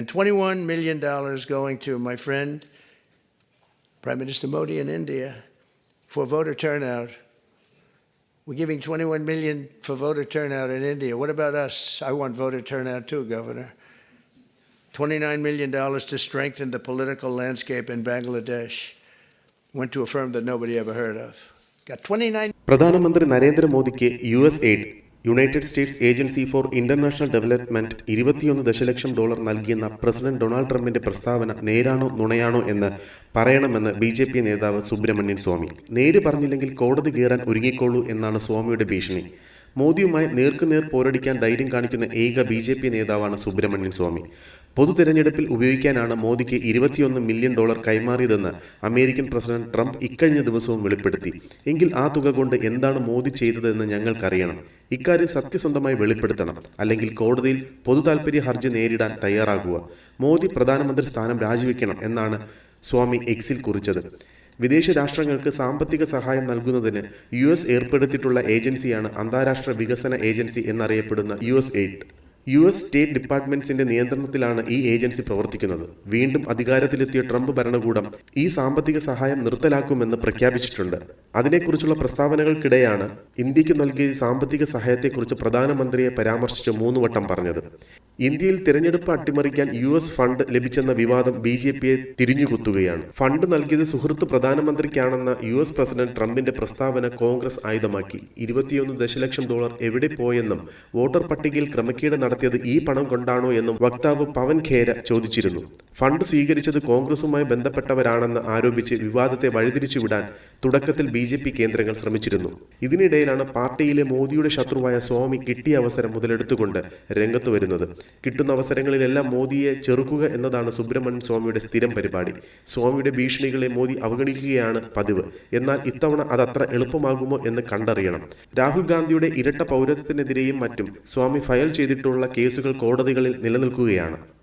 And $21 million going to my friend, Prime Minister Modi in India, for voter turnout. We're giving 21 million for voter turnout in India. What about us? I want voter turnout too, Governor. $29 million to strengthen the political landscape in Bangladesh. Went to a firm that nobody ever heard of. Got 29 പ്രധാനമന്ത്രി നരേന്ദ്രമോദിക്ക് U S aid United States agency for international development ഇരുപത്തിയൊന്ന് ദശലക്ഷം dollar നൽകിയെന്ന president Donald ട്രംപിന്റെ പ്രസ്താവന നേരാണോ നുണയാണോ എന്ന് പറയണമെന്ന് ബി ജെ പി നേതാവ് സുബ്രഹ്മണ്യൻ സ്വാമി. നേര് പറഞ്ഞില്ലെങ്കിൽ കോടതി കയറാൻ ഒരുങ്ങിക്കോളൂ എന്നാണ് സ്വാമിയുടെ ഭീഷണി. മോദിയുമായി നേർക്കുനേർ പോരടിക്കാൻ ധൈര്യം കാണിക്കുന്ന ഏക ബി ജെ പി നേതാവാണ് സുബ്രഹ്മണ്യൻ സ്വാമി. പൊതു തെരഞ്ഞെടുപ്പിൽ ഉപയോഗിക്കാനാണ് മോദിക്ക് ഇരുപത്തിയൊന്ന് മില്യൺ ഡോളർ കൈമാറിയതെന്ന് അമേരിക്കൻ പ്രസിഡന്റ് ട്രംപ് ഇക്കഴിഞ്ഞ ദിവസവും വെളിപ്പെടുത്തി. എങ്കിൽ ആ തുക കൊണ്ട് എന്താണ് മോദി ചെയ്തതെന്ന് ഞങ്ങൾക്കറിയണം. ഇക്കാര്യം സത്യസന്ധമായി വെളിപ്പെടുത്തണം. അല്ലെങ്കിൽ കോടതിയിൽ പൊതു താൽപര്യ ഹർജി നേരിടാൻ തയ്യാറാകുക. മോദി പ്രധാനമന്ത്രി സ്ഥാനം രാജിവെക്കണം എന്നാണ് സ്വാമി എക്സിൽ കുറിച്ചത്. വിദേശ രാഷ്ട്രങ്ങൾക്ക് സാമ്പത്തിക സഹായം നൽകുന്നതിന് യു ഏർപ്പെടുത്തിയിട്ടുള്ള ഏജൻസിയാണ് അന്താരാഷ്ട്ര വികസന ഏജൻസി എന്നറിയപ്പെടുന്ന U S U S state ഡിപ്പാർട്ട്മെന്റ്സിന്റെ നിയന്ത്രണത്തിലാണ് ഈ ഏജൻസി പ്രവർത്തിക്കുന്നത്. വീണ്ടും അധികാരത്തിലെത്തിയ ട്രംപ് ഭരണകൂടം ഈ സാമ്പത്തിക സഹായം നിർത്തലാക്കുമെന്ന് പ്രഖ്യാപിച്ചിട്ടുണ്ട്. അതിനെക്കുറിച്ചുള്ള പ്രസ്താവനകൾക്കിടെയാണ് ഇന്ത്യയ്ക്ക് നൽകിയ സാമ്പത്തിക സഹായത്തെക്കുറിച്ച് പ്രധാനമന്ത്രിയെ പരാമർശിച്ച് മൂന്നുവട്ടം പറഞ്ഞത്. ഇന്ത്യയിൽ തിരഞ്ഞെടുപ്പ് അട്ടിമറിക്കാൻ യു എസ് ഫണ്ട് ലഭിച്ചെന്ന വിവാദം ബി ജെ പിയെ തിരിഞ്ഞുകുത്തുകയാണ്. ഫണ്ട് നൽകിയത് സുഹൃത്ത് പ്രധാനമന്ത്രിക്കാണെന്ന യു എസ് പ്രസിഡന്റ് ട്രംപിന്റെ പ്രസ്താവന കോൺഗ്രസ് ആയുധമാക്കി. ഇരുപത്തിയൊന്ന് ദശലക്ഷം ഡോളർ എവിടെ പോയെന്നും വോട്ടർ പട്ടികയിൽ ക്രമക്കേട് നടത്തിയത് ഈ പണം കൊണ്ടാണോ എന്നും വക്താവ് പവൻ ഖേര ചോദിച്ചിരുന്നു ഫണ്ട് സ്വീകരിച്ചത് കോൺഗ്രസുമായി ബന്ധപ്പെട്ടവരാണെന്ന് ആരോപിച്ച് വിവാദത്തെ വഴിതിരിച്ചുവിടാൻ തുടക്കത്തിൽ ബി ജെ പി കേന്ദ്രങ്ങൾ ശ്രമിച്ചിരുന്നു. ഇതിനിടയിലാണ് പാർട്ടിയിലെ മോദിയുടെ ശത്രുവായ സ്വാമി കിട്ടിയ അവസരം മുതലെടുത്തുകൊണ്ട് രംഗത്ത് വരുന്നത്. കിട്ടുന്ന അവസരങ്ങളിലെല്ലാം മോദിയെ ചെറുക്കുക എന്നതാണ് സുബ്രഹ്മണ്യൻ സ്വാമിയുടെ സ്ഥിരം പരിപാടി. സ്വാമിയുടെ ഭീഷണികളെ മോദി അവഗണിക്കുകയാണ് പതിവ്. എന്നാൽ ഇത്തവണ അതത്ര എളുപ്പമാകുമോ എന്ന് കണ്ടറിയണം. രാഹുൽ ഗാന്ധിയുടെ ഇരട്ട പൗരത്വത്തിനെതിരെയും മറ്റും സ്വാമി ഫയൽ ചെയ്തിട്ടുള്ള കേസുകൾ കോടതികളിൽ നിലനിൽക്കുകയാണ്.